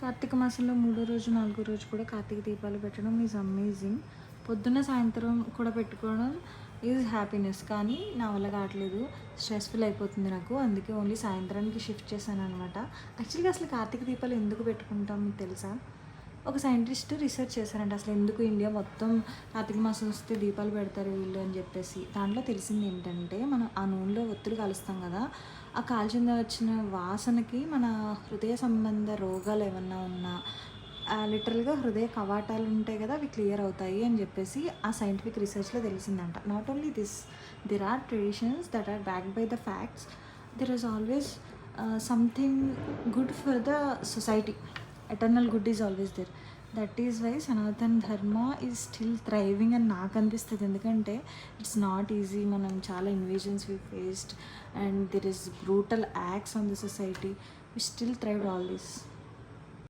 కార్తీక మాసంలో మూడో రోజు నాలుగో రోజు కూడా కార్తీక దీపాలు పెట్టడం ఈజ్ అమేజింగ్ పొద్దున్న సాయంత్రం కూడా పెట్టుకోవడం ఈజ్ హ్యాపీనెస్ కానీ నా వల్ల కావట్లేదు. స్ట్రెస్ఫుల్ అయిపోతుంది నాకు. అందుకే ఓన్లీ సాయంత్రానికి షిఫ్ట్ చేశాను అనమాట యాక్చువల్గా అసలు కార్తీక దీపాలు ఎందుకు పెట్టుకుంటాం మీకు తెలుసా? ఒక సైంటిస్ట్ రీసెర్చ్ చేశారంట అసలు ఎందుకు ఇండియా మొత్తం కార్తీక మాసం వస్తే దీపాలు పెడతారు వీళ్ళు అని చెప్పేసి. దాంట్లో తెలిసింది ఏంటంటే మనం ఆ నూనెలో ఒత్తులు కాలుస్తాం కదా ఆ కాల్చిన వచ్చిన వాసనకి మన హృదయ సంబంధ రోగాలు ఏమన్నా ఉన్నా లిటరల్గా హృదయ కవాటాలు ఉంటాయి కదా అవి క్లియర్ అవుతాయి అని చెప్పేసి ఆ సైంటిఫిక్ రీసెర్చ్లో తెలిసిందంట. Not only this there are traditions that are back by the facts there is always something good for the society eternal good is always there that is why Sanatan Dharma is still thriving అని నాకు అనిపిస్తుంది. ఎందుకంటే it's not easy మనం చాలా invasions we faced and there is brutal acts on the society we still thrived all this